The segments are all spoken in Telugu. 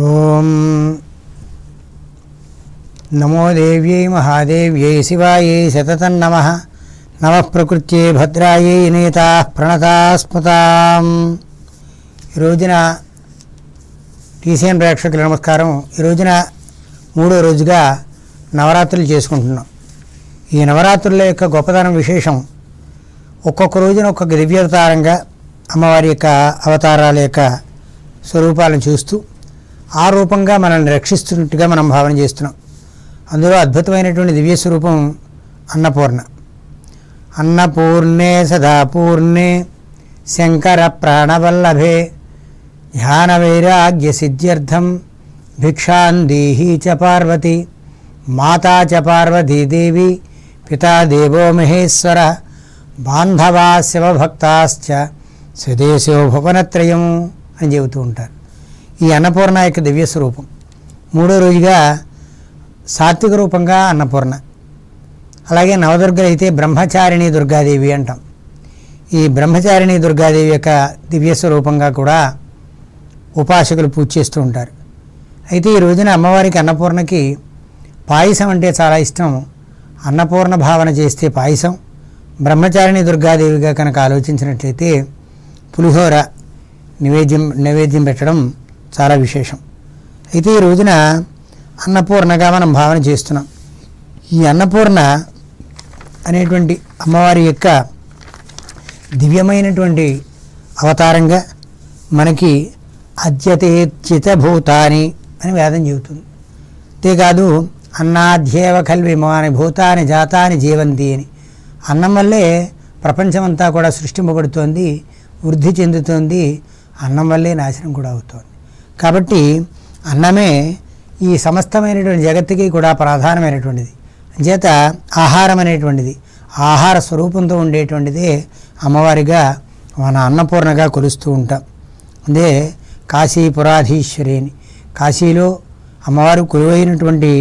ఓం నమో దేవ్యై మహాదేవ్యై శివాయై సతతం నమ. నమ ప్రకృత్యై భద్రాయై నేతా ప్రణతాస్మతాం ఈ రోజున టీసీఎన్ ప్రేక్షకుల నమస్కారం. ఈ రోజున మూడో రోజుగా నవరాత్రులు చేసుకుంటున్నాం. ఈ నవరాత్రుల యొక్క గొప్పతనం విశేషం ఒక్కొక్క రోజున ఒక్కొక్క దివ్యావతారంగా అమ్మవారి యొక్క అవతారాల యొక్క స్వరూపాలను చూస్తూ ఆ రూపంగా మనల్ని రక్షిస్తున్నట్టుగా మనం భావన చేస్తున్నాం. అందులో అద్భుతమైనటువంటి దివ్య స్వరూపం అన్నపూర్ణ. అన్నపూర్ణే సదాపూర్ణే శంకర ప్రాణవల్లభే ధ్యాన వైరాగ్య సిద్ధ్యర్థం భిక్షాందీహి చ పార్వతి మాతా చ పార్వతీదేవి పితా దేవో మహేశ్వర బాంధవా శివభక్తాశ్చ స్వదేశో భువనత్రయం అని చెబుతూ ఉంటారు. ఈ అన్నపూర్ణ యొక్క దివ్య స్వరూపం. మూడో రోజుగా సాత్విక రూపంగా అన్నపూర్ణ. అలాగే నవదుర్గలు అయితే బ్రహ్మచారిణి దుర్గాదేవి అంటాం. ఈ బ్రహ్మచారిణి దుర్గాదేవి యొక్క దివ్య స్వరూపంగా కూడా ఉపాసకులు పూజ చేస్తూ ఉంటారు. అయితే ఈ రోజున అమ్మవారికి అన్నపూర్ణకి పాయసం అంటే చాలా ఇష్టం. అన్నపూర్ణ భావన చేస్తే పాయసం. బ్రహ్మచారిణి దుర్గాదేవిగా కనుక ఆలోచించినట్లయితే పులిహోర నివేద్యం నైవేద్యం పెట్టడం చాలా విశేషం. అయితే ఈ రోజున అన్నపూర్ణగా మనం భావన చేస్తున్నాం. ఈ అన్నపూర్ణ అనేటువంటి అమ్మవారి యొక్క దివ్యమైనటువంటి అవతారంగా మనకి అద్యతేచిత భూతాని అని వేదం చెబుతుంది. అంతేకాదు అన్నాధ్యేవ కల్విమాని భూతాని జాతాని జీవంతి అని. అన్నం వల్లే ప్రపంచమంతా కూడా సృష్టింపబడుతోంది వృద్ధి చెందుతోంది అన్నం వల్లే నాశనం కూడా అవుతోంది. కాబట్టి అన్నమే ఈ సమస్తమైనటువంటి జగత్తుకి కూడా ప్రధానమైనటువంటిది. అంచేత ఆహారం అనేటువంటిది ఆహార స్వరూపంతో ఉండేటువంటిదే అమ్మవారిగా మన అన్నపూర్ణగా కొలుస్తూ ఉంటాం. అదే కాశీపురాధీశ్వరి అని కాశీలో అమ్మవారు కొలువైనటువంటి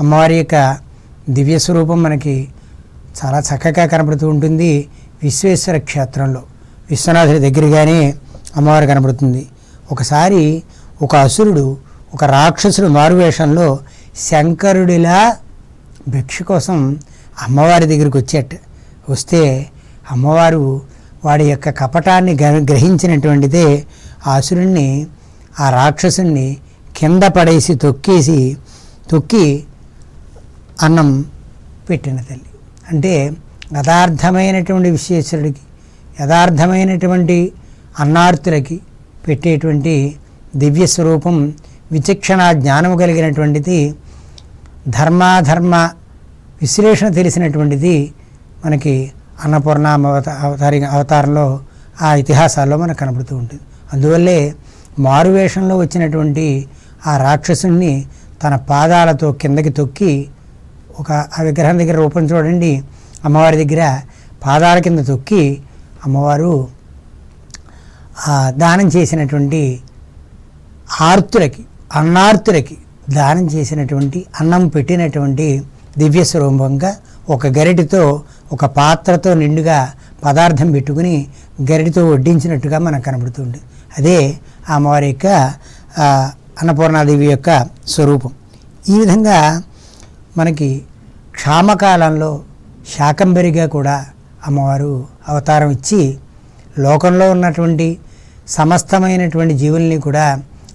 అమ్మవారి యొక్క దివ్య స్వరూపం మనకి చాలా చక్కగా కనపడుతూ ఉంటుంది విశ్వేశ్వర క్షేత్రంలో. విశ్వనాథుడి దగ్గరగానే అమ్మవారు కనపడుతుంది. ఒకసారి ఒక అసురుడు ఒక రాక్షసుడు మారువేషంలో శంకరుడిలా భిక్ష కోసం అమ్మవారి దగ్గరికి వచ్చేట. వస్తే అమ్మవారు వాడి యొక్క కపటాన్ని గ్రహించినటువంటిదే ఆ అసురుణ్ణి ఆ రాక్షసుని కింద పడేసి తొక్కేసి తొక్కి అన్నం పెట్టిన తల్లి. అంటే యథార్థమైనటువంటి విశ్వేశ్వరుడికి యథార్థమైనటువంటి అన్నార్తులకి పెట్టేటువంటి దివ్య స్వరూపం విచక్షణ జ్ఞానము కలిగినటువంటిది ధర్మాధర్మ విశ్లేషణ తెలిసినటువంటిది మనకి అన్నపూర్ణ అవత- అవతారి అవతారంలో ఆ ఇతిహాసాల్లో మనకు కనబడుతూ ఉంటుంది. అందువల్లే మారువేషంలో వచ్చినటువంటి ఆ రాక్షసుని తన పాదాలతో కిందకి తొక్కి ఒక ఆ విగ్రహం దగ్గర రూపం చూడండి. అమ్మవారి దగ్గర పాదాల కింద తొక్కి అమ్మవారు ఆ దానం చేసినటువంటి ఆర్తులకి అన్నార్తులకి దానం చేసినటువంటి అన్నం పెట్టినటువంటి దివ్య స్వరూపంగా ఒక గరిటితో ఒక పాత్రతో నిండుగా పదార్థం పెట్టుకుని గరిటితో వడ్డించినట్టుగా మనకు కనబడుతుంది. అదే అమ్మవారి యొక్క అన్నపూర్ణాదేవి యొక్క స్వరూపం. ఈ విధంగా మనకి క్షామకాలంలో శాకంబరిగా కూడా అమ్మవారు అవతారం ఇచ్చి లోకంలో ఉన్నటువంటి సమస్తమైనటువంటి జీవుల్ని కూడా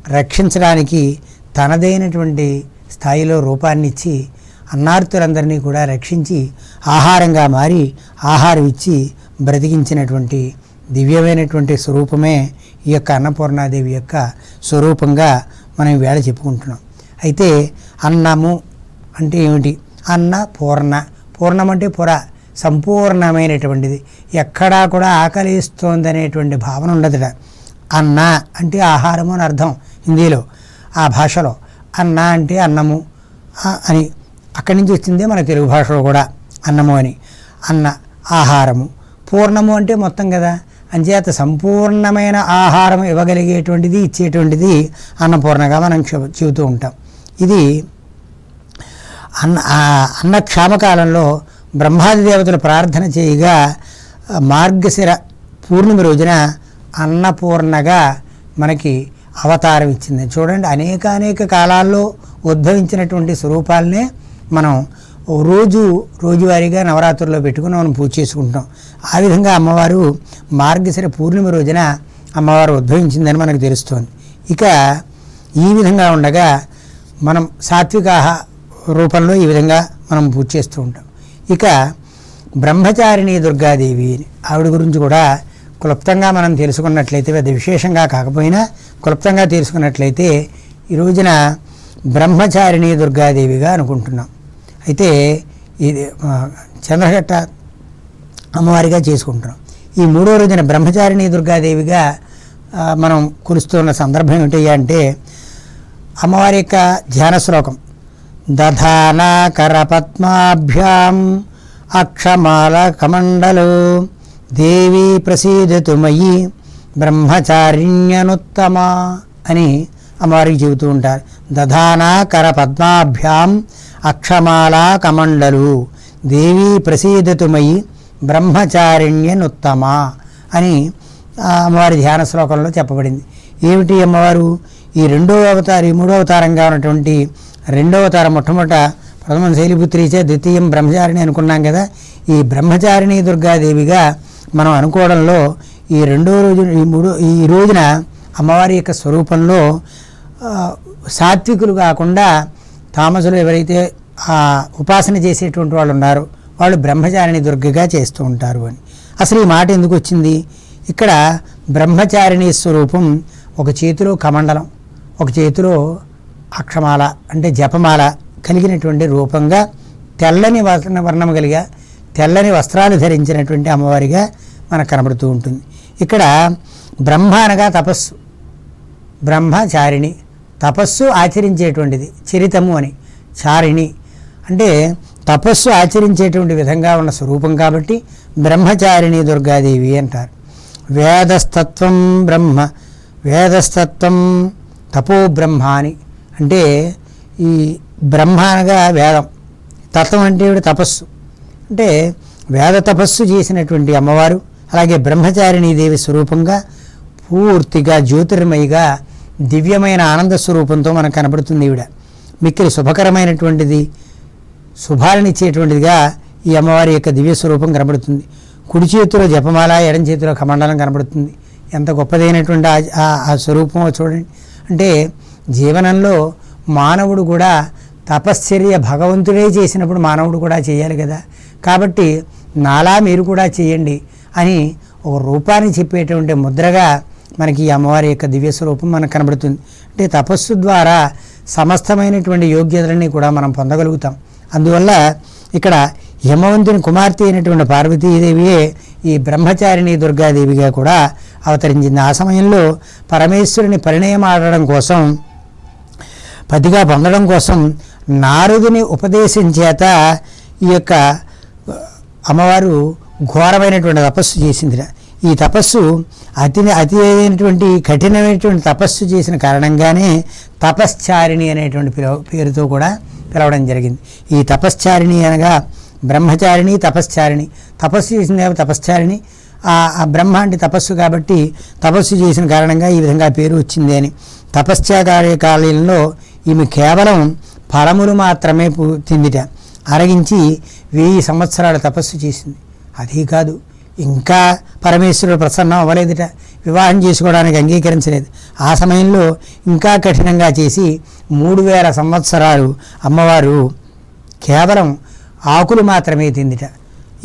రక్షించడానికి తనదైనటువంటి స్థాయిలో రూపాన్నిచ్చి అన్నార్తులందరినీ కూడా రక్షించి ఆహారంగా మారి ఆహారం ఇచ్చి బ్రతికించినటువంటి దివ్యమైనటువంటి స్వరూపమే ఈ యొక్క అన్నపూర్ణాదేవి యొక్క స్వరూపంగా మనం వేళ చెప్పుకుంటున్నాం. అయితే అన్నము అంటే ఏమిటి? అన్న పూర్ణ. పూర్ణం అంటే పొర సంపూర్ణమైనటువంటిది. ఎక్కడా కూడా ఆకలిస్తోందనేటువంటి భావన ఉండదుట. అన్న అంటే ఆహారము అని అర్థం. హిందీలో ఆ భాషలో అన్న అంటే అన్నము అని అక్కడి నుంచి వచ్చిందే మన తెలుగు భాషలో కూడా అన్నము అని. అన్న ఆహారము పూర్ణము అంటే మొత్తం కదా. అంచేత సంపూర్ణమైన ఆహారం ఇవ్వగలిగేటువంటిది ఇచ్చేటువంటిది అన్నపూర్ణగా మనం చెబు- చెబుతూ ఉంటాం. ఇది అన్న అన్న క్షామకాలంలో బ్రహ్మాది దేవతలు ప్రార్థన చేయగా మార్గశిర పూర్ణిమ రోజున అన్నపూర్ణగా మనకి అవతారం ఇచ్చింది. చూడండి అనేక అనేక కాలాల్లో ఉద్భవించినటువంటి స్వరూపాలనే మనం రోజు రోజువారీగా నవరాత్రుల్లో పెట్టుకుని మనం పూజ చేసుకుంటాం ఆ విధంగా అమ్మవారు మార్గశిర పూర్ణిమ రోజున అమ్మవారు ఉద్భవించిందని మనకు తెలుస్తోంది. ఇక ఈ విధంగా ఉండగా మనం సాత్విక రూపంలో ఈ విధంగా మనం పూజ చేస్తూ ఉంటాం. ఇక బ్రహ్మచారిణి దుర్గాదేవి ఆవిడ గురించి కూడా క్లుప్తంగా మనం తెలుసుకున్నట్లయితే పెద్ద విశేషంగా కాకపోయినా క్లుప్తంగా తెలుసుకున్నట్లయితే ఈ రోజున బ్రహ్మచారిణి దుర్గాదేవిగా అనుకుంటున్నాం. అయితే ఇది చంద్రఘట్ట అమ్మవారిగా చేసుకుంటున్నాం. ఈ మూడో రోజున బ్రహ్మచారిణి దుర్గాదేవిగా మనం కురుస్తున్న సందర్భం ఏమిటి అంటే అమ్మవారి యొక్క ధ్యాన శ్లోకం దధానా కరపద్మాభ్యాం అక్షమాల కమండలు దేవి ప్రసీదతు మయి బ్రహ్మచారిణ్యనుత్తమ అని అమ్మవారికి చెబుతూ ఉంటారు. దధానాకర కరపద్మాభ్యాం అక్షమాలా కమండలు. దేవి ప్రసీదతు మయి బ్రహ్మచారిణ్యనుత్తమ అని అమ్మవారి ధ్యాన శ్లోకంలో చెప్పబడింది. ఏమిటి అమ్మవారు? ఈ రెండో అవతారం ఈ మూడో అవతారంగా ఉన్నటువంటి రెండో అవతారం మొట్టమొదట ప్రథమ శైలిపుత్రిచే ద్వితీయం బ్రహ్మచారిణి అనుకున్నాం కదా. ఈ బ్రహ్మచారిణి దుర్గాదేవిగా మనం అనుకోవడంలో ఈ రెండో రోజు ఈ మూడో ఈ రోజున అమ్మవారి యొక్క స్వరూపంలో సాత్వికులు కాకుండా తామసులు ఎవరైతే ఉపాసన చేసేటువంటి వాళ్ళు ఉన్నారో వాళ్ళు బ్రహ్మచారిణి దుర్గగా చేస్తూ ఉంటారు అని. అసలు ఈ మాట ఎందుకు వచ్చింది? ఇక్కడ బ్రహ్మచారిణి స్వరూపం ఒక చేతిలో కమండలం ఒక చేతిలో అక్షమాల అంటే జపమాల కలిగినటువంటి రూపంగా తెల్లని వర్ణ వర్ణం కలిగా తెల్లని వస్త్రాలు ధరించినటువంటి అమ్మవారిగా మనకు కనబడుతూ ఉంటుంది. ఇక్కడ బ్రహ్మ అనగా తపస్సు. బ్రహ్మచారిణి. తపస్సు ఆచరించేటువంటిది. చరితము అని. చారిణి. అంటే తపస్సు ఆచరించేటువంటి విధంగా ఉన్న స్వరూపం కాబట్టి బ్రహ్మచారిణి దుర్గాదేవి అంటారు. వేదస్తత్వం బ్రహ్మ. వేదస్తత్వం తపో బ్రహ్మ అని అంటే ఈ బ్రహ్మ అనగా వేదం. తత్వం అంటే తపస్సు. అంటే వేద తపస్సు చేసినటువంటి అమ్మవారు అలాగే బ్రహ్మచారిణీ దేవి స్వరూపంగా పూర్తిగా జ్యోతిర్మయిగా దివ్యమైన ఆనంద స్వరూపంతో మనకు కనబడుతుంది ఈవిడ. మిక్కిలి శుభకరమైనటువంటిది శుభాలనిచ్చేటువంటిదిగా ఈ అమ్మవారి యొక్క దివ్య స్వరూపం కనబడుతుంది. కుడి చేతిలో జపమాల ఎడం చేతిలో కమండలం కనబడుతుంది. ఎంత గొప్పదైనటువంటి ఆ- ఆ- చూడండి. అంటే జీవనంలో మానవుడు కూడా తపశ్చర్య భగవంతుడే చేసినప్పుడు మానవుడు కూడా చేయాలి కదా. కాబట్టి నాలా మీరు కూడా చేయండి అని ఒక రూపాన్ని చెప్పేటువంటి ముద్రగా మనకి ఈ అమ్మవారి యొక్క దివ్య స్వరూపం మనకు కనబడుతుంది. అంటే తపస్సు ద్వారా సమస్తమైనటువంటి యోగ్యతలన్నీ కూడా మనం పొందగలుగుతాం. అందువల్ల ఇక్కడ హిమవంతుని కుమార్తె అయినటువంటి పార్వతీదేవియే ఈ బ్రహ్మచారిణి దుర్గాదేవిగా కూడా అవతరించింది. ఆ సమయంలో పరమేశ్వరుని పరిణయం ఆడడం కోసం పతిగా పొందడం కోసం నారదుని ఉపదేశం చేత ఈ యొక్క అమ్మవారు ఘోరమైనటువంటి తపస్సు చేసిందిట ఈ తపస్సు అతి అతి అయినటువంటి కఠినమైనటువంటి తపస్సు చేసిన కారణంగానే తపశ్చారిణి అనేటువంటి పిలవ పేరుతో కూడా పిలవడం జరిగింది. ఈ తపశ్చారిణి అనగా బ్రహ్మచారిణి తపశ్చారిణి. తపస్సు చేసింది తపశ్చారిణి. ఆ బ్రహ్మ అంటే తపస్సు కాబట్టి తపస్సు చేసిన కారణంగా ఈ విధంగా పేరు వచ్చింది అని. తపస్యా కార్యకాలయంలో ఈమె కేవలం ఫలములు మాత్రమే పూ తిందిట. అరగించి వెయ్యి సంవత్సరాల తపస్సు చేసింది. అదీ కాదు ఇంకా పరమేశ్వరుడు ప్రసన్నం అవ్వలేదుట. వివాహం చేసుకోవడానికి అంగీకరించలేదు. ఆ సమయంలో ఇంకా కఠినంగా చేసి మూడు వేల సంవత్సరాలు అమ్మవారు కేవలం ఆకులు మాత్రమే తిందిట.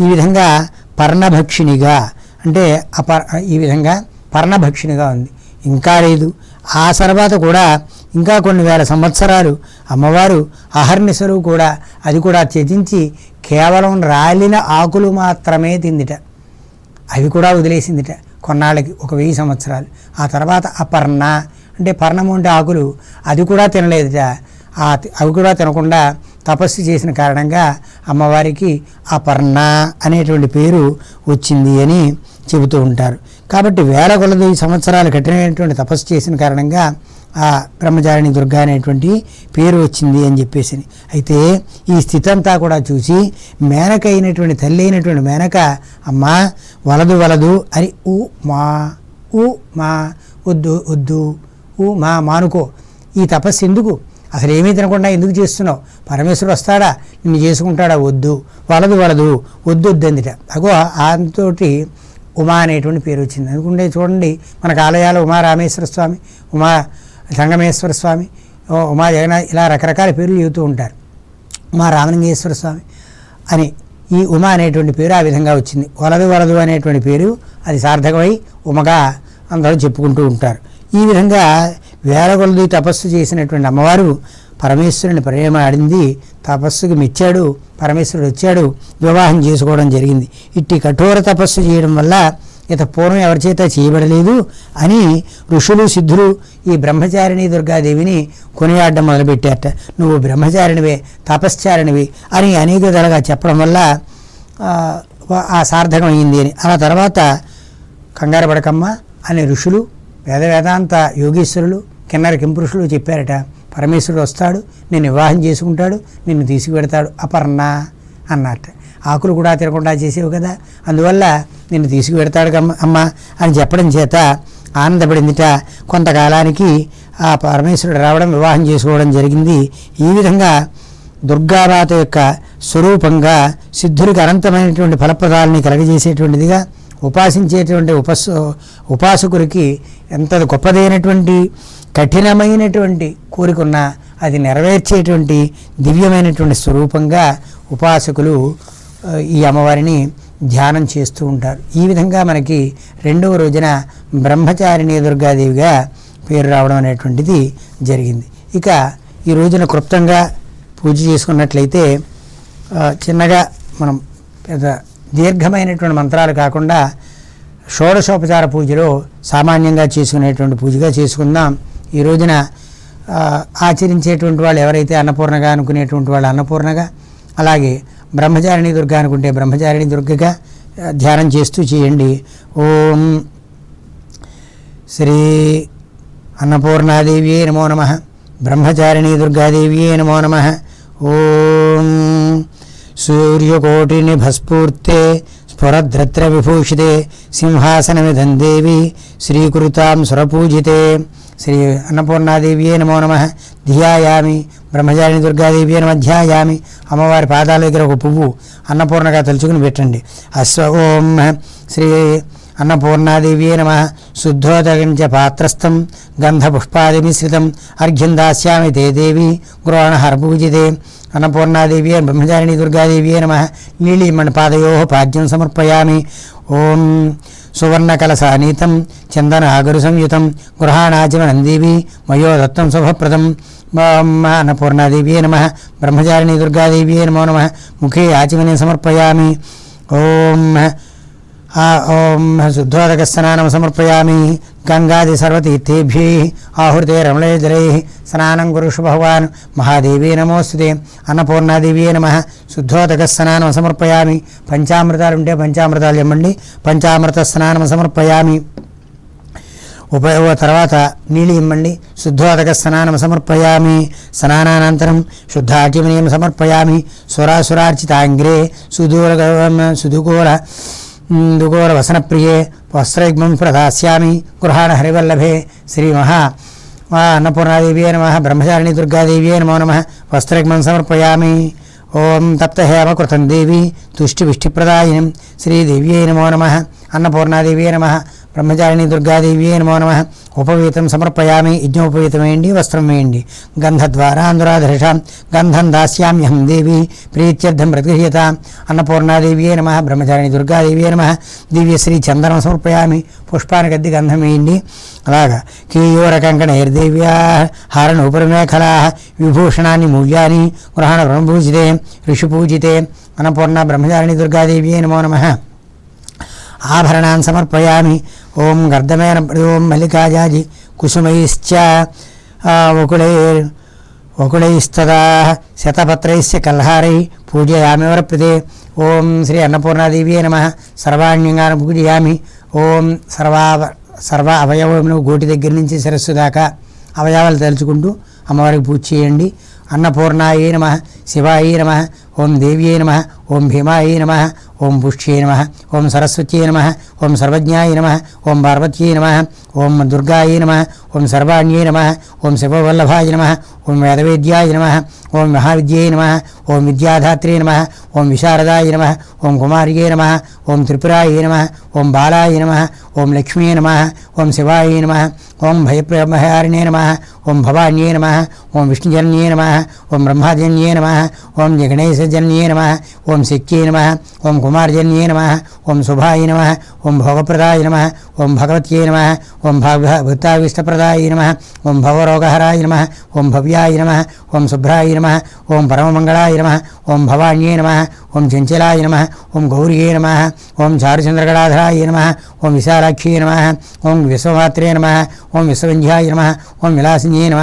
ఈ విధంగా పర్ణభక్షిణిగా అంటే అపర్ ఈ విధంగా పర్ణభక్షిణిగా ఉంది. ఇంకా లేదు. ఆ తర్వాత కూడా ఇంకా కొన్ని వేల సంవత్సరాలు అమ్మవారు అహర్నిశలు కూడా అది కూడా త్యజించి కేవలం రాలిన ఆకులు మాత్రమే తిందిట. అవి కూడా వదిలేసిందిట కొన్నాళ్ళకి ఒక వెయ్యి సంవత్సరాలు. ఆ తర్వాత అపర్ణ అంటే పర్ణము అంటే ఆకులు అది కూడా తినలేదుట. ఆ అవి కూడా తినకుండా తపస్సు చేసిన కారణంగా అమ్మవారికి అపర్ణ అనేటువంటి పేరు వచ్చింది అని చెబుతూ ఉంటారు. కాబట్టి వేల కొలది సంవత్సరాలు కఠినమైనటువంటి తపస్సు చేసిన కారణంగా ఆ బ్రహ్మచారిణి దుర్గా అనేటువంటి పేరు వచ్చింది అని చెప్పేసి అయితే ఈ స్థితి అంతా కూడా చూసి మేనక అయినటువంటి తల్లి అయినటువంటి మేనక అమ్మా వలదు వలదు అని ఊ మా ఊ మా వద్దు వద్దు ఊ మా మానుకో. ఈ తపస్సు ఎందుకు? అసలు ఏమీ తినకుండా ఎందుకు చేస్తున్నావు? పరమేశ్వరుడు వస్తాడా? నిన్ను చేసుకుంటాడా? వద్దు. వలదు వలదు వద్దు వద్దందిట అగో ఆయనతోటి ఉమా అనేటువంటి పేరు వచ్చింది. అనుకుంటే చూడండి మనకు ఆలయాలు ఉమా రామేశ్వర స్వామి ఉమా సంగమేశ్వర స్వామి. ఉమా జగన్నాథ్ ఇలా రకరకాల పేర్లు చెబుతూ ఉంటారు. ఉమా రామలింగేశ్వర స్వామి అని ఈ ఉమా అనేటువంటి పేరు ఆ విధంగా వచ్చింది. వలదు వలదు అనేటువంటి పేరు అది సార్థకమై ఉమగా అందరూ చెప్పుకుంటూ ఉంటారు. ఈ విధంగా వేలకొలదు తపస్సు చేసినటువంటి అమ్మవారు పరమేశ్వరుని ప్రేమ ఆడింది తపస్సుకు మెచ్చాడు పరమేశ్వరుడు వచ్చాడు వివాహం చేసుకోవడం జరిగింది. ఇట్టి కఠోర తపస్సు చేయడం వల్ల ఇత పూర్వం ఎవరి చేత చేయబడలేదు అని ఋషులు సిద్ధులు ఈ బ్రహ్మచారిణి దుర్గాదేవిని కొనియాడడం మొదలుపెట్టారట. నువ్వు బ్రహ్మచారిణివే తపశ్చారిణివి అని అనేక విధాలుగా చెప్పడం వల్ల ఆ, సార్థకం అయింది అని. అలా తర్వాత కంగారు పడకమ్మ అనే ఋషులు వేద వేదాంత యోగీశ్వరులు కిన్నర కింపురుషులు చెప్పారట. పరమేశ్వరుడు వస్తాడు నేను వివాహం చేసుకుంటాడు నిన్ను తీసుకువెడతాడు అపర్ణ అన్నట్టు. ఆకులు కూడా తినకుండా చేసేవి కదా. అందువల్ల నిన్ను తీసుకువెడతాడు కమ్మ అమ్మ అని చెప్పడం చేత ఆనందపడిందిట. కొంతకాలానికి ఆ పరమేశ్వరుడు రావడం వివాహం చేసుకోవడం జరిగింది. ఈ విధంగా దుర్గామాత యొక్క స్వరూపంగా సిద్ధుడికి అనంతమైనటువంటి ఫలప్రదాలని కలగజేసేటువంటిదిగా ఉపాసించేటువంటి ఉపస్ ఉపాసకుడికి ఎంత గొప్పదైనటువంటి కఠినమైనటువంటి కోరికున్నా అది నెరవేర్చేటువంటి దివ్యమైనటువంటి స్వరూపంగా ఉపాసకులు ఈ అమ్మవారిని ధ్యానం చేస్తూ ఉంటారు. ఈ విధంగా మనకి రెండవ రోజున బ్రహ్మచారిణి దుర్గాదేవిగా పేరు రావడం అనేటువంటిది జరిగింది. ఇక ఈ రోజున క్లుప్తంగా పూజ చేసుకున్నట్లయితే చిన్నగా మనం పెద్ద దీర్ఘమైనటువంటి మంత్రాలు కాకుండా షోడశోపచార పూజలో సామాన్యంగా చేసుకునేటువంటి పూజగా చేసుకుందాం. ఈ రోజున ఆచరించేటువంటి వాళ్ళు ఎవరైతే అన్నపూర్ణగా అనుకునేటువంటి వాళ్ళు అన్నపూర్ణగా అలాగే బ్రహ్మచారిణి దుర్గ అనుకుంటే బ్రహ్మచారిణి దుర్గగా ధ్యానం చేస్తూ చేయండి. ఓం శ్రీ అన్నపూర్ణాదేవ్యే నమో నమ. బ్రహ్మచారిణీ దుర్గాదేవ్యే నమో నమ. ఓం సూర్యకోటిని భస్ఫూర్తే స్ఫురద్రత్ర విభూషితే సింహాసనమిధం దేవి శ్రీకృతాం సురపూజితే శ్రీ అన్నపూర్ణాదేవ్యే నమో నమ ధ్యాయామి బ్రహ్మచారిణి దుర్గాదేవి నమ ధ్యాయామి అమ్మవారి పాదాల దగ్గర ఒక పువ్వు అన్నపూర్ణగా తలుచుకుని పెట్టండి. అశ్వ ఓం శ్రీ అన్నపూర్ణాదేవి నమ. శుద్ధోదగించ పాత్రస్థం గంధపుష్పాదిమిశ్రితం అర్ఘ్యం దాస్యామి తే దేవి గృహణహర్భూజితే అన్నపూర్ణాదేవ్యే బ్రహ్మచారిణి దుర్గాదేవి నమ. నీలిమణి పాదయో పాద్యం సమర్పయామి. ఓం సువర్ణకలసానీతం చందనాగరు సంయుతం గృహాణాచమనందేవి మయో దత్తం శుభప్రదం అన్నపూర్ణాదేవ్యే నమ బ్రహ్మచారిణి దుర్గాదేవ్యే నమో నమ ముఖే ఆచమని సమర్పయామి ఓం ఓం శుద్ధోదక స్నానం సమర్పయామి. గంగాది సర్వతీర్థేభ్యై ఆహుతే రమణే జలై స్నానం కురుషు భగవాన్. మహాదేవీ నమోస్తుతే. అన్నపూర్ణాదేవీ నమ. శుద్ధోదక స్నానం సమర్పయామి. పంచామృతాలు ఉంటే పంచామృతాలు ఇవ్వండి పంచామృత స్నానం సమర్పయామి ఉపయోగ తర్వాత నీళ్ళు ఇమ్మండి శుద్ధోదక స్నానం సమర్పయామి. స్నానానంతరం శుద్ధాచమనీయం సమర్పయామి. సురాసురార్చితాంగ్రే సుదూర సుదుకూల దుగోర వసనప్రియే వస్త్రయుగ్మం ప్రదాస్యామి. గృహాణ హరివల్లభే శ్రీ మహా మా అన్నపూర్ణాదేవ్యే నమ. బ్రహ్మచారిణి దుర్గాదేవ్యే నమో నమ. వస్త్రయుగ్మం సమర్పయామి. ఓం తప్తహేమకృతం దేవి. తుష్టివిష్టిప్రదాయినం శ్రీదేవ్యై నమో నమ. అన్నపూర్ణాదేవ్యే నమ. బ్రహ్మచారిణి దుర్గాదేవ్యే నమో నమ ఉపవీతం సమర్పయామి యజ్ఞోపవీతం వేయండి వస్త్రం వేయండి గంధద్వారా అందురాధరిషాం గంధం దాస్యామ్యహం దేవి ప్రీత్యర్థం ప్రతిహ్యత అన్నపూర్ణాదేవ్యే నమ బ్రహ్మచారిణి దుర్గాదేవ్యే నమ దివ్యశ్రీ చందనం సమర్పయామి పుష్పానికి అద్ది గంధం వేయండి అలాగా కేయూర కంకణైర్దేవ్యా హారణ ఉపరిమేఖలా విభూషణాన్ని మూల్యాని గృహణ బ్రహ్మపూజితే ఋషిపూజితే అన్నపూర్ణ బ్రహ్మచారిణి దుర్గాదేవ్యే నమో నమః ఆభరణాన్ సమర్పయామి ఓం గర్ధమైన ఓం మల్లికాజాజి కుసుమైశ్చ వకుళై వకుళైస్తదా శతపత్రైశ్చ కల్హారై పూజయామి వరప్రదే ఓం శ్రీ అన్నపూర్ణాదేవి నమ సర్వాణ్యంగాను పూజయామి. ఓం సర్వా సర్వ అవయవములు గోటి దగ్గర నుంచి శిరస్సు దాకా అవయవాలు తలుచుకుంటూ అమ్మవారికి పూజ చేయండి. అన్నపూర్ణాయే నమ శివాయే నమ ఓం దేవ్యై నమ ఓం భీమాయ నమ ఓం పుష్యై నమ ఓం సరస్వత్యై నమ ఓం సర్వజ్ఞాయ నమ ఓం పార్వత్యై నమ ఓం దుర్గాయ నమ ఓం సర్వాణ్యై నమ ఓం శివవల్లభాయ నమ ఓం వేదవేద్యాయ నమ ఓం మహావిద్యై నమ ఓం విద్యాధాత్రే నమ ఓం విశారదాయ నమ ఓం కుమార్యే నమ ఓం త్రిపురాయ నమ ఓం బాలాయ నమ ఓం లక్ష్మీ నమ ఓం శివాయ నమ ఓం భయప్రమహారిణే నమ ఓం భవాన్యే నమ ఓం విష్ణుజన్యే నమ ఓం బ్రహ్మాజన్యే నమ ఓం జగణేశ జగణేశజన్యే నమ ఓం శక్త్యే నమ ఓం కుమార్జన్యే నమ ఓం శుభాయ నమ ఓం భోగప్రదాయ నమ ఓం భగవత్యే నమ ఓం భక్తావిష్టప్రదాయ నమ ఓం భవరోగహరాయ నమ ఓం భవ్యాయ నమ ఓం శుభ్రాయ నమ ఓం పరమమంగళాయ నమ ఓం భవాన్యే నమ ఓం చంచలాయ నమ ఓం గౌర్యే నమ ఓం చారుచంద్రగడాధరాయ నమ ఓం విశాలాక్షే నమ ఓం విశ్వమాత్రే నమ ఓం విశ్వవంధ్యాయ నమ ఓం విలాసిన్యే నమ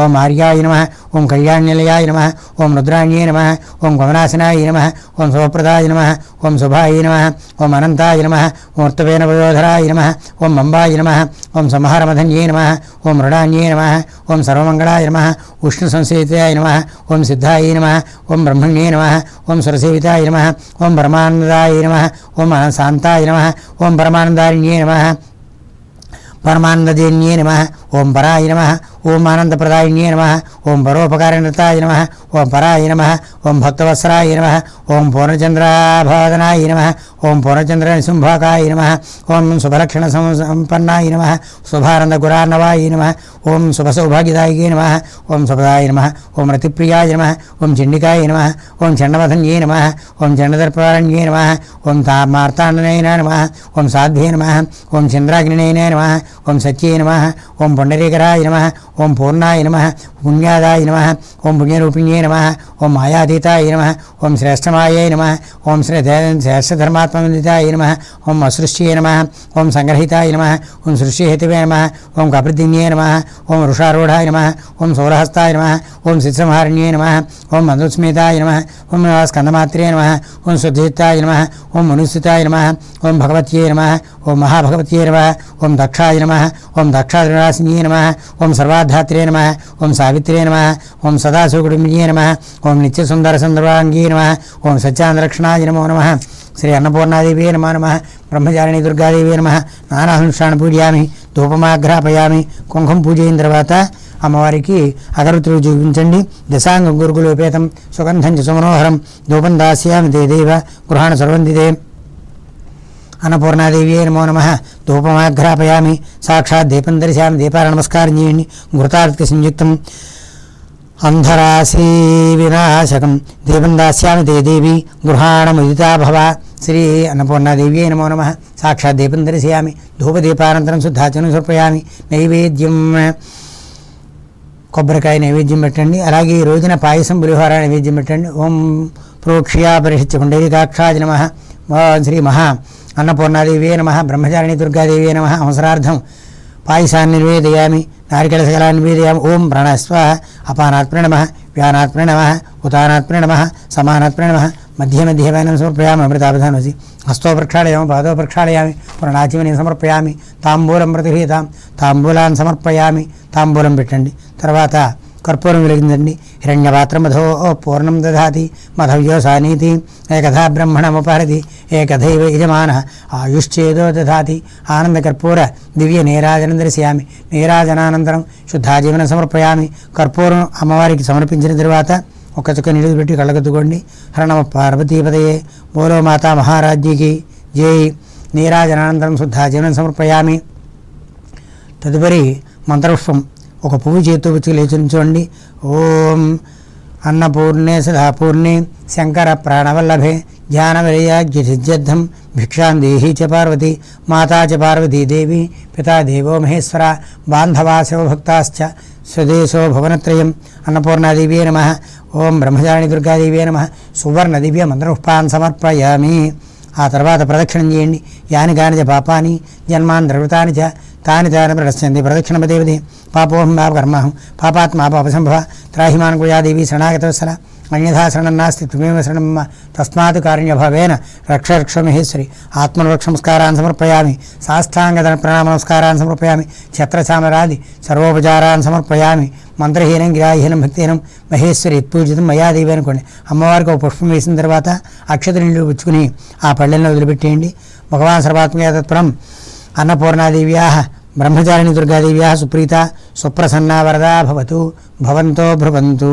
ఓం ఆర్యాయ నమ ఓం కళ్యాణ్యలయాయ నమ ఓం రుద్రాణ్యే నమ ఓం గమనాశనాయ నమ ఓం శుభప్రదాయ నమ ఓం శుభాయ నమ ఓం అనంతాయ నమ మూర్తవేన వయోధరాయ నమ ఓం అంబాయ నమ ఓం సంహారమధన్యే నమ ఓం మృడాన్యే నమ ఓం సర్వమంగళాయ నమ విష్ణు సంసేతాయ నమ ఓం సిద్ధాయ నమ ఓం బ్రహ్మణ్యే నమ ఓం సురసేవిత సురసేవితాయ నమ. ఓం పరమానందాయ నమ. ఓం శాంతాయ నమ. ఓం పరమానందారిణ్యే నమ. పరమానందదేన్యే నమ. ఓం పరాయ నమ. ఓం ఆనందప్రదాయిన్యే నమ ఓం పరోపకారనతాయ నమ ఓం పరాయ నమ ఓం భక్తవత్సరాయ నమ ఓం పూర్ణచంద్రాభాదనాయ నమ ఓం పూర్ణచంద్ర నిశుంభాకాయ నమ ఓం శుభలక్షణ సంపన్నాయ నమ శుభానంద గురార్ణవాయ నమ ఓం శుభసౌభాగ్యదాయకే నమ ఓం శుభదాయ నమ ఓం రతిప్రియాయ నమ ఓం చండికాయ నమ ఓం చండవధన్యే నమ ఓం చండదర్పారణ్యే నమ ఓం తా నమ ఓం సాధ్యే నమ ఓం చంద్రాగ్నినైన నమ ఓం సత్యే నమ ఓం పుండరీకరాయ నమ ఓం పూర్ణాయ నమ పుణ్యాదాయ నమ ఓం పుణ్యరూపిణ్యే నమ ఓం మాయాతీతాయ నమ ఓం శ్రేష్టమాయే నమ ఓం శ్రీ శ్రేష్టధర్మాత్మనితాయ నమ ఓం అసృష్ట్యే నమ ఓం సంగ్రహితాయ నమ ఓం సృష్టిహేతువే నమ ఓం కపిర్దిన్యే నమ ఓం వృషారూఢాయ నమ ఓం సౌరహస్తాయ నమ ఓం సిత్సంహారిణ్యే నమ ఓం మధుస్మితాయ నమ ఓం స్కందమాత్రే నమ ఓం శుద్ధితాయ నమ ఓం మనుస్థితాయ నమ ఓం భగవత్యే నమ ఓం మహాభగవత్యే నమ ఓం దక్షాయ నమ ఓం దక్షాద్రినాశిన్యే నమ ఓం సర్వాధాత్రే నమ. ఓం సావిత్రే నమ. ఓం సదాశివకుటుంబిన్యే నమ. ఓం నిత్యసుందర సందర్భాంగీ నమ. ఓం సత్యానరక్షణాయ నమో నమ. శ్రీ అన్నపూర్ణాదేవి నమ నమ. బ్రహ్మచారిణి దుర్గాదేవి నమ. నానానుష్ఠాన పూజయామి. ధూపమాఘ్రాపయామి కుంకుమ పూజ అయిన తర్వాత అమ్మవారికి అగరత్తులు చూపించండి. దశాంగ గురుగులోపేతం సుగంధం చ సుమనోహరం. ధూపం దాస్యామి దేదేవ గృహాణ సర్వందిదే అన్నపూర్ణాదేవి నమో నమ ధూపమాఘ్రాపయామి సాక్షాత్ దీపం దర్శయామి దీపాల నమస్కారం చేయండి ఘృతార్థ సంయుక్తం అంధరాశి వినాశకం దీపం దాస్యామి తే దేవి గృహాణముదితా భవ శ్రీ అన్నపూర్ణాదేవి నమో నమ సాక్షాత్ దీపం దర్శయామి ధూపదీపానంతరం శుద్ధాచనం సమర్పయామి నైవేద్యం కొబ్బరికాయ నైవేద్యం పెట్టండి. అలాగే ఈ రోజున పాయసం పులిహోర నైవేద్యం పెట్టండి. ఓం ప్రోక్ష్యా పరిషత్య కుండలికాక్షాది నమ. శ్రీ మహా అన్నపూర్ణాదేవి నమ బ్రహ్మచారిణి దుర్గాదేవి నమ అవసరార్థం పాయసాన్ని నివేదయామి నారికల శకలాన్ని నివేదయామి ఓం ప్రణస్వ అపానాత్ ప్రణమ వ్యానాత్ ప్రణమ ఉతానాత్ ప్రణమ సమానాత్ ప్రణమ మధ్య మధ్య వేనం సమర్పయామి అమృతాభిధానసి హస్తో ప్రక్షాళయామి పాదో ప్రక్షాళయామి పురణాచిమని సమర్పయామి తాంబూలం ప్రతిహీతాం తాంబూలాన్ని సమర్పయామి తాంబూలం పెట్టండి. తర్వాత కర్పూరం వెలిగిందండి హిరణ్యపాత్రమధో పూర్ణం దధాతి మధవ్యో సానీతి ఏకథా బ్రహ్మణముపహరతి ఏకథైవ యజమాన ఆయుశ్చేదో దధాతి ఆనందకర్పూర దివ్య నీరాజనం దర్శయామి నీరాజనానంతరం శుద్ధాజీవనం సమర్పయామి కర్పూరం అమ్మవారికి సమర్పించిన తర్వాత ఒక చుక్క నీళ్ళు పెట్టి కళ్ళగద్దుకోండి హరణమ పార్వతీపదయే బోలో మాతా మహారాజ్యకి జై. నీరాజనానంతరం శుద్ధాజీవనం సమర్పయామి. తదుపరి మంత్రపుష్పం. ఒక పువ్వు చేతితో వచ్చి లేచి ఓం అన్నపూర్ణే సదాపూర్ణే శంకర ప్రాణవల్లభే ధ్యానవిరయాగ్యసిద్ధ్యర్థం భిక్షాం దేహీ చ పార్వతి మాతా చ పార్వతీ దేవి పితా దేవో మహేశ్వర బాంధవా శివభక్తాశ్చ స్వదేశో భువనత్రయం అన్నపూర్ణాదేవే నమ. ఓం బ్రహ్మచారిణి దుర్గాదేవే నమ. సువర్ణ మంత్రపుష్పాన్ సమర్పయామి. ఆ తర్వాత ప్రదక్షిణం చేయండి. యాని గానిజ పాపాని జన్మాన్ ద్రవృతాని చ తాని తాని ప్రదర్శంతి ప్రదక్షిణమదేవది. పాపోహం పాప కర్మాహం పాపాత్మా పాపసంభవ త్రాహిమాన్ కుయాదేవి శరణాగతవత్సల. అన్యథా శరణం నాస్తి త్వమేవ శరణం తస్మాత్ కారుణ్యభావేన రక్ష రక్ష మహేశ్వరి ఆత్మరక్షమస్కారాన్ని సమర్పయామి సాష్టాంగదన ప్రణామ నమస్కారాన్ని సమర్పయామి ఛత్రచామరాది సర్వోపచారాన్ని సమర్పయామి మంత్రహీనం గిరాహీనం భక్తిహీనం మహేశ్వరి పూజితం మయా దేవి అనుకోండి. అమ్మవారికి ఒక పుష్పం వేసిన తర్వాత అక్షత నీళ్ళు పుచ్చుకుని ఆ పళ్ళెల్లో వదిలిపెట్టేయండి. భగవాన్ సర్వాత్మక తత్పరం అన్నపూర్ణాదేవ్యా బ్రహ్మచారిణి దుర్గాదేవ్యా సుప్రీత సుప్రసన్నా వరదా భవతు భవంతో భ్రువంతు.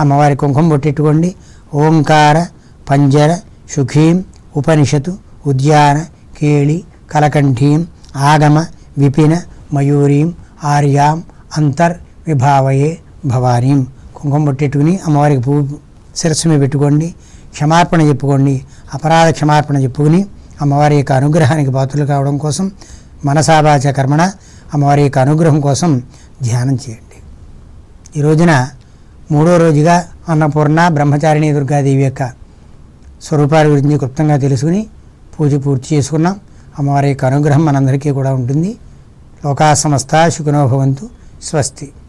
అమ్మవారి కుంకుమ బొట్టెట్టుకోండి. ఓంకార పంజర సుఖీం ఉపనిషతు ఉద్యాన కేళి కలకంఠీం ఆగమ విపిన మయూరీం ఆర్యాం అంతర్ విభావయే భవానీం. కుంకుమ బొట్టెట్టుకుని అమ్మవారికి పువ్వు శిరస్సు మీద పెట్టుకోండి. క్షమార్పణ చెప్పుకోండి. అపరాధ క్షమార్పణ చెప్పుకుని అమ్మవారి యొక్క అనుగ్రహానికి పాత్రలు కావడం కోసం మనసాభాచ కర్మణ అమ్మవారి యొక్క అనుగ్రహం కోసం ధ్యానం చేయండి. ఈ రోజున మూడో రోజుగా అన్నపూర్ణ బ్రహ్మచారిణి దుర్గాదేవి యొక్క స్వరూపాల గురించి క్లుప్తంగా తెలుసుకుని పూజ పూర్తి చేసుకున్నాం. అమ్మవారి యొక్క అనుగ్రహం మనందరికీ కూడా ఉంటుంది. లోకా సమస్త శుకునోభవంతు స్వస్తి.